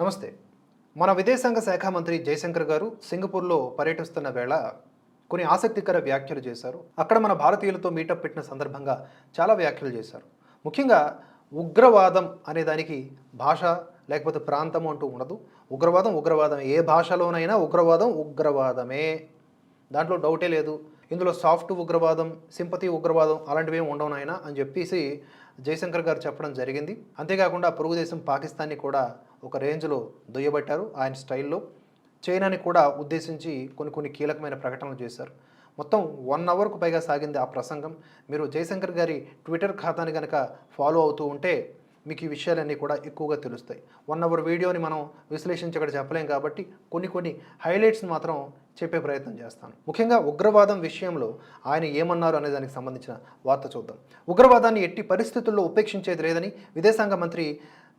నమస్తే. మన విదేశాంగ శాఖ మంత్రి జయశంకర్ గారు సింగపూర్లో పర్యటిస్తున్న వేళ కొన్ని ఆసక్తికర వ్యాఖ్యలు చేశారు. అక్కడ మన భారతీయులతో మీటప్ పెట్టిన సందర్భంగా చాలా వ్యాఖ్యలు చేశారు. ముఖ్యంగా ఉగ్రవాదం అనే దానికి భాష లేకపోతే ప్రాంతం అంటూ ఉండదు. ఉగ్రవాదం ఉగ్రవాదం ఏ భాషలోనైనా ఉగ్రవాదం ఉగ్రవాదమే. దాంట్లో డౌటే లేదు. ఇందులో సాఫ్ట్ ఉగ్రవాదం సింపతి ఉగ్రవాదం అలాంటివి ఏమి ఉండవునాయన అని చెప్పేసి జయశంకర్ గారు చెప్పడం జరిగింది. అంతేకాకుండా పొరుగు దేశం పాకిస్తాన్ని కూడా ఒక రేంజ్లో దుయ్యబట్టారు. ఆయన స్టైల్లో చైనాని కూడా ఉద్దేశించి కొన్ని కొన్ని కీలకమైన ప్రకటనలు చేశారు. మొత్తం వన్ అవర్కు పైగా సాగింది ఆ ప్రసంగం. మీరు జయశంకర్ గారి ట్విట్టర్ ఖాతాని కనుక ఫాలో అవుతూ ఉంటే మీకు ఈ విషయాలన్నీ కూడా ఎక్కువగా తెలుస్తాయి. వన్ అవర్ వీడియోని మనం విశ్లేషించి అక్కడ చెప్పలేం కాబట్టి కొన్ని కొన్ని హైలైట్స్ మాత్రం చెప్పే ప్రయత్నం చేస్తాను. ముఖ్యంగా ఉగ్రవాదం విషయంలో ఆయన ఏమన్నారు అనే దానికి సంబంధించిన వార్త చూద్దాం. ఉగ్రవాదాన్ని ఎట్టి పరిస్థితుల్లో ఉపేక్షించేది లేదని విదేశాంగ మంత్రి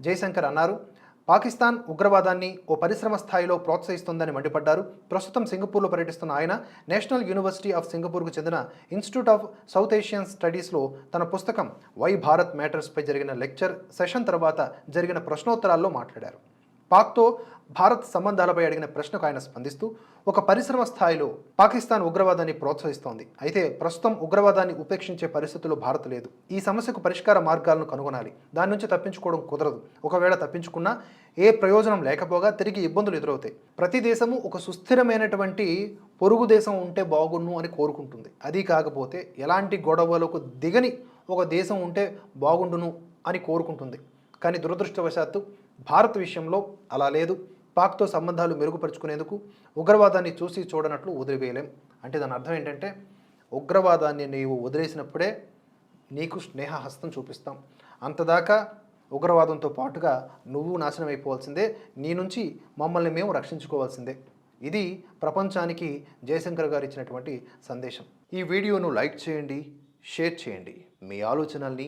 జయశంకర్ అన్నారు. పాకిస్తాన్ ఉగ్రవాదాన్ని ఓ పరిశ్రమ స్థాయిలో ప్రోత్సహిస్తోందని మండిపడ్డారు. ప్రస్తుతం సింగపూర్లో పర్యటిస్తున్న ఆయన నేషనల్ యూనివర్సిటీ ఆఫ్ సింగపూర్కు చెందిన ఇన్స్టిట్యూట్ ఆఫ్ సౌత్ ఏషియన్ స్టడీస్లో తన పుస్తకం వై భారత్ మ్యాటర్స్పై జరిగిన లెక్చర్ సెషన్ తర్వాత జరిగిన ప్రశ్నోత్తరాల్లో మాట్లాడారు. పాక్తో భారత్ సంబంధాలపై అడిగిన ప్రశ్నకు ఆయన స్పందిస్తూ ఒక పరిశ్రమ స్థాయిలో పాకిస్తాన్ ఉగ్రవాదాన్ని ప్రోత్సహిస్తోంది. అయితే ప్రస్తుతం ఉగ్రవాదాన్ని ఉపేక్షించే పరిస్థితుల్లో భారత్ లేదు. ఈ సమస్యకు పరిష్కార మార్గాలను కనుగొనాలి. దాని నుంచి తప్పించుకోవడం కుదరదు. ఒకవేళ తప్పించుకున్నా ఏ ప్రయోజనం లేకపోగా తిరిగి ఇబ్బందులు ఎదురవుతాయి. ప్రతి దేశము ఒక సుస్థిరమైనటువంటి పొరుగు దేశం ఉంటే బాగుండు అని కోరుకుంటుంది. అది కాకపోతే ఎలాంటి గొడవలకు దిగని ఒక దేశం ఉంటే బాగుండును అని కోరుకుంటుంది. కానీ దురదృష్టవశాత్తు భారత్ విషయంలో అలా లేదు. పాక్తో సంబంధాలు మెరుగుపరుచుకునేందుకు ఉగ్రవాదాన్ని చూసి చూడనట్లు వదిలివేయలేం. అంటే దాని అర్థం ఏంటంటే ఉగ్రవాదాన్ని నీవు వదిలేసినప్పుడే నీకు స్నేహహస్తం చూపిస్తాం. అంతదాకా ఉగ్రవాదంతో పాటుగా నువ్వు నాశనం అయిపోవాల్సిందే నీ నుంచి మమ్మల్ని మేము రక్షించుకోవాల్సిందే. ఇది ప్రపంచానికి జయశంకర్ గారు ఇచ్చినటువంటి సందేశం. ఈ వీడియోను లైక్ చేయండి షేర్ చేయండి. మీ ఆలోచనల్ని